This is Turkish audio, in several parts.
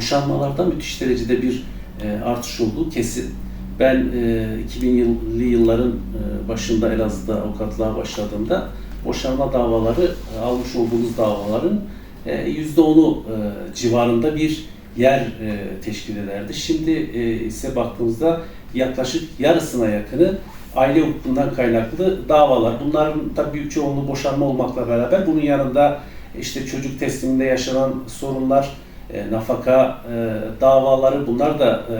boşanmalarda müthiş derecede bir e, artış olduğu kesin. Ben e, 2000'li yılların e, başında Elazığ'da avukatlığa başladığımda boşanma davaları, e, almış olduğumuz davaların e, %10'u e, civarında bir yer e, teşkil ederdi. Şimdi e, ise baktığımızda yaklaşık yarısına yakını aile hukukundan kaynaklı davalar. Bunların tabii büyük çoğunluğu boşanma olmakla beraber bunun yanında işte çocuk tesliminde yaşanan sorunlar, e, nafaka e, davaları bunlar da e,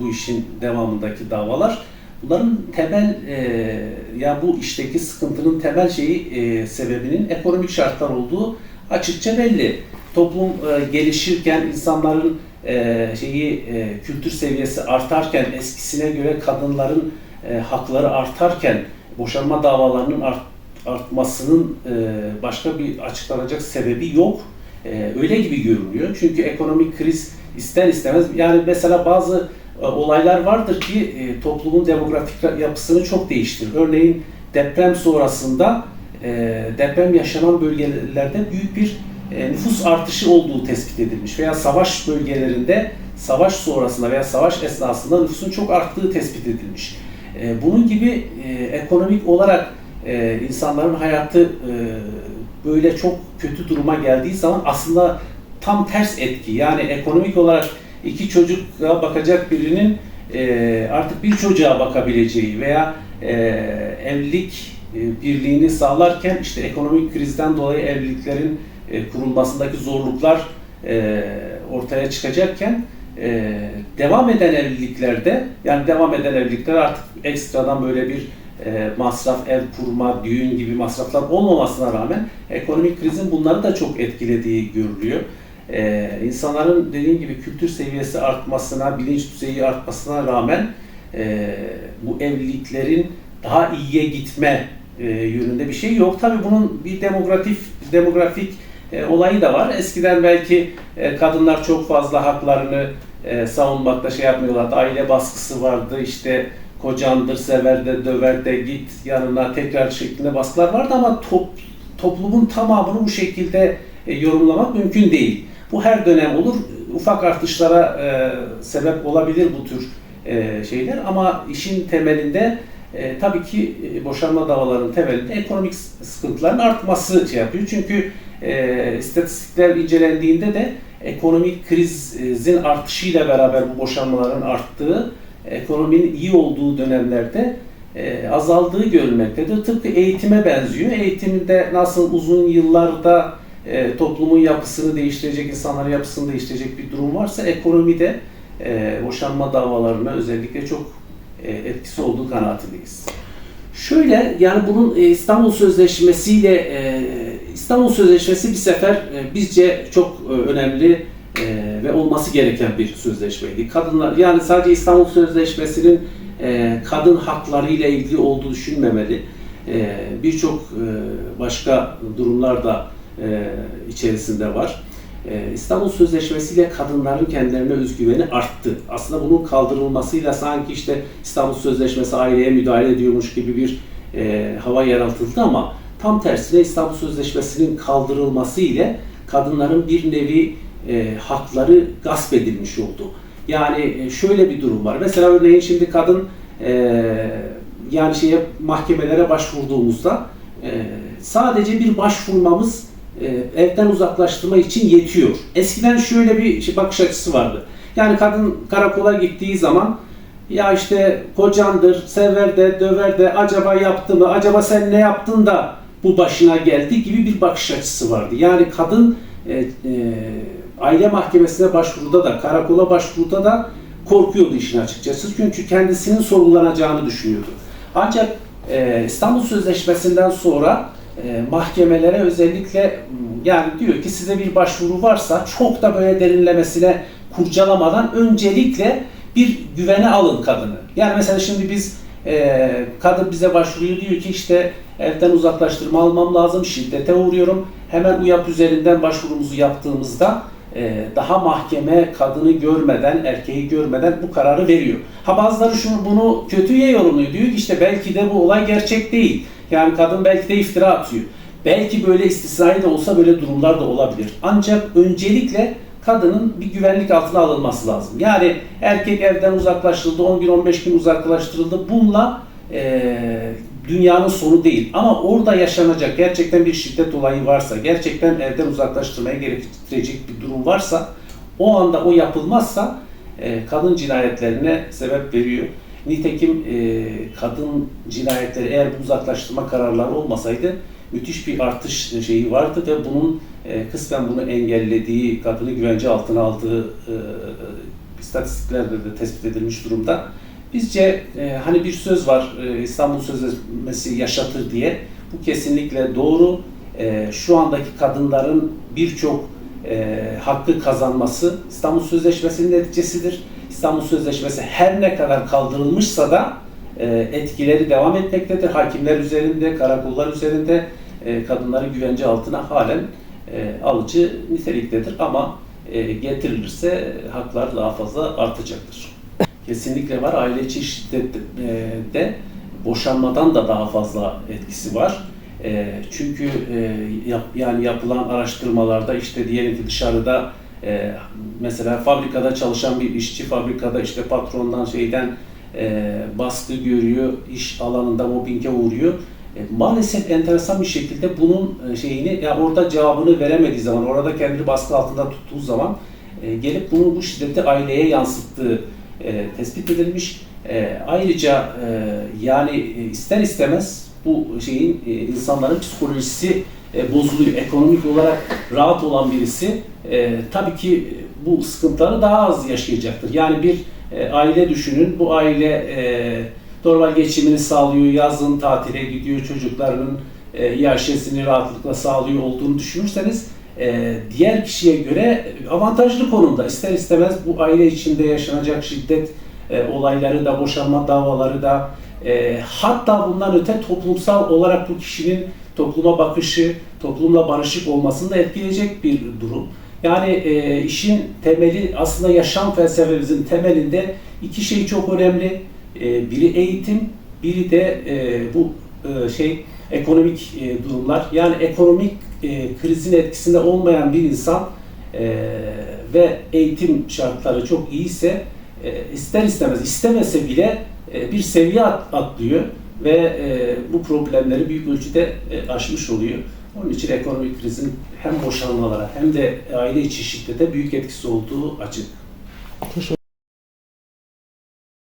bu işin devamındaki davalar. Bunların temel e, ya bu işteki sıkıntının temel şeyi e, sebebinin ekonomik şartlar olduğu açıkça belli. Toplum e, gelişirken insanların e, şeyi e, kültür seviyesi artarken eskisine göre kadınların e, hakları artarken boşanma davalarının art, artmasının e, başka bir açıklanacak sebebi yok. E, öyle gibi görünüyor. Çünkü ekonomik kriz ister istemez yani mesela bazı e, olaylar vardır ki e, toplumun demografik yapısını çok değiştirir. Örneğin deprem sonrasında e, deprem yaşanan bölgelerde büyük bir e, nüfus artışı olduğu tespit edilmiş veya savaş bölgelerinde savaş sonrasında veya savaş esnasında nüfusun çok arttığı tespit edilmiş. E, bunun gibi e, ekonomik olarak e, insanların hayatı e, böyle çok kötü duruma geldiği zaman aslında tam ters etki. Yani ekonomik olarak iki çocuğa bakacak birinin e, artık bir çocuğa bakabileceği veya e, evlilik e, birliğini sağlarken işte ekonomik krizden dolayı evliliklerin e, kurulmasındaki zorluklar e, ortaya çıkacakken e, devam eden evliliklerde yani devam eden evlilikler artık ekstradan böyle bir e, masraf, ev kurma, düğün gibi masraflar olmamasına rağmen ekonomik krizin bunları da çok etkilediği görülüyor. E, insanların dediğim gibi kültür seviyesi artmasına, bilinç düzeyi artmasına rağmen e, bu evliliklerin daha iyiye gitme e, yönünde bir şey yok. Tabii bunun bir demografik demografik e, olayı da var. Eskiden belki e, kadınlar çok fazla haklarını e, savunmakta şey yapmıyorlardı. Aile baskısı vardı. İşte kocandır, sever de, döver de, git yanına tekrar şeklinde baskılar vardı ama top, toplumun tamamını bu şekilde e, yorumlamak mümkün değil. Bu her dönem olur. Ufak artışlara e, sebep olabilir bu tür e, şeyler ama işin temelinde e, tabii ki e, boşanma davalarının temelinde ekonomik sıkıntıların artması şey yapıyor. Çünkü e, istatistikler incelendiğinde de ekonomik krizin artışıyla beraber bu boşanmaların arttığı, ekonominin iyi olduğu dönemlerde e, azaldığı görülmektedir. Tıpkı eğitime benziyor. Eğitimde nasıl uzun yıllarda e, toplumun yapısını değiştirecek, insanların yapısını değiştirecek bir durum varsa ekonomide e, boşanma davalarına özellikle çok e, etkisi olduğu kanaatindeyiz. Şöyle yani bunun e, İstanbul Sözleşmesi ile e, İstanbul Sözleşmesi bir sefer e, bizce çok önemli olması gereken bir sözleşmeydi. Kadınlar yani sadece İstanbul Sözleşmesi'nin e, kadın hakları ile ilgili olduğu düşünmemeli. E, Birçok e, başka durumlar da e, içerisinde var. E, İstanbul Sözleşmesi ile kadınların kendilerine özgüveni arttı. Aslında bunun kaldırılmasıyla sanki işte İstanbul Sözleşmesi aileye müdahale ediyormuş gibi bir e, hava yaratıldı ama tam tersine İstanbul Sözleşmesi'nin kaldırılması ile kadınların bir nevi e, hakları gasp edilmiş oldu. Yani e, şöyle bir durum var. Mesela örneğin şimdi kadın e, yani şeye mahkemelere başvurduğumuzda e, sadece bir başvurmamız e, evden uzaklaştırma için yetiyor. Eskiden şöyle bir şey, bakış açısı vardı. Yani kadın karakola gittiği zaman ya işte kocandır, sever de, döver de, acaba yaptı mı, acaba sen ne yaptın da bu başına geldi gibi bir bakış açısı vardı. Yani kadın e, e, aile mahkemesine başvuruda da, karakola başvuruda da korkuyordu işin açıkçası. Çünkü kendisinin sorgulanacağını düşünüyordu. Ancak e, İstanbul Sözleşmesi'nden sonra e, mahkemelere özellikle yani diyor ki size bir başvuru varsa çok da böyle derinlemesine kurcalamadan öncelikle bir güvene alın kadını. Yani mesela şimdi biz e, kadın bize başvuruyor diyor ki işte evden uzaklaştırma almam lazım, şiddete uğruyorum. Hemen UYAP üzerinden başvurumuzu yaptığımızda e, daha mahkeme kadını görmeden, erkeği görmeden bu kararı veriyor. Ha bazıları şunu bunu kötüye yorumluyor. Diyor ki işte belki de bu olay gerçek değil. Yani kadın belki de iftira atıyor. Belki böyle istisnai de olsa böyle durumlar da olabilir. Ancak öncelikle kadının bir güvenlik altına alınması lazım. Yani erkek evden uzaklaştırıldı, 10 gün 15 gün uzaklaştırıldı. Bununla e, dünyanın sonu değil. Ama orada yaşanacak gerçekten bir şiddet olayı varsa, gerçekten evden uzaklaştırmaya gerektirecek bir durum varsa, o anda o yapılmazsa e, kadın cinayetlerine sebep veriyor. Nitekim e, kadın cinayetleri eğer bu uzaklaştırma kararları olmasaydı müthiş bir artış şeyi vardı ve bunun e, kısmen bunu engellediği, kadını güvence altına aldığı istatistiklerde de tespit edilmiş durumda. Bizce e, hani bir söz var e, İstanbul Sözleşmesi yaşatır diye. Bu kesinlikle doğru. E, şu andaki kadınların birçok e, hakkı kazanması İstanbul Sözleşmesi'nin neticesidir. İstanbul Sözleşmesi her ne kadar kaldırılmışsa da e, etkileri devam etmektedir. Hakimler üzerinde, karakollar üzerinde e, kadınları güvence altına halen e, alıcı niteliktedir. Ama e, getirilirse haklar daha fazla artacaktır. Kesinlikle var. Aile içi şiddette boşanmadan da daha fazla etkisi var. E, çünkü e, yap, yani yapılan araştırmalarda işte diyelim ki dışarıda e, mesela fabrikada çalışan bir işçi fabrikada işte patrondan şeyden e, baskı görüyor, iş alanında mobbinge uğruyor. E, maalesef enteresan bir şekilde bunun e, şeyini ya orada cevabını veremediği zaman, orada kendini baskı altında tuttuğu zaman e, gelip bunu bu şiddeti aileye yansıttığı e, tespit edilmiş. E, ayrıca e, yani e, ister istemez bu şeyin e, insanların psikolojisi e, bozuluyor. Ekonomik olarak rahat olan birisi e, tabii ki bu sıkıntıları daha az yaşayacaktır. Yani bir e, aile düşünün. Bu aile e, normal geçimini sağlıyor, yazın tatile gidiyor, çocuklarının e, yaşesini rahatlıkla sağlıyor olduğunu düşünürseniz e, diğer kişiye göre avantajlı konumda. İster istemez bu aile içinde yaşanacak şiddet e, olayları da, boşanma davaları da e, hatta bundan öte toplumsal olarak bu kişinin topluma bakışı, toplumla barışık olmasını da etkileyecek bir durum. Yani e, işin temeli aslında yaşam felsefemizin temelinde iki şey çok önemli. E, biri eğitim, biri de e, bu e, şey ekonomik e, durumlar. Yani ekonomik e, krizin etkisinde olmayan bir insan e, ve eğitim şartları çok iyiyse e, ister istemez istemese bile e, bir seviye at- atlıyor ve e, bu problemleri büyük ölçüde e, aşmış oluyor. Onun için ekonomik krizin hem boşanmalara hem de aile içi şiddete büyük etkisi olduğu açık. Teşekkür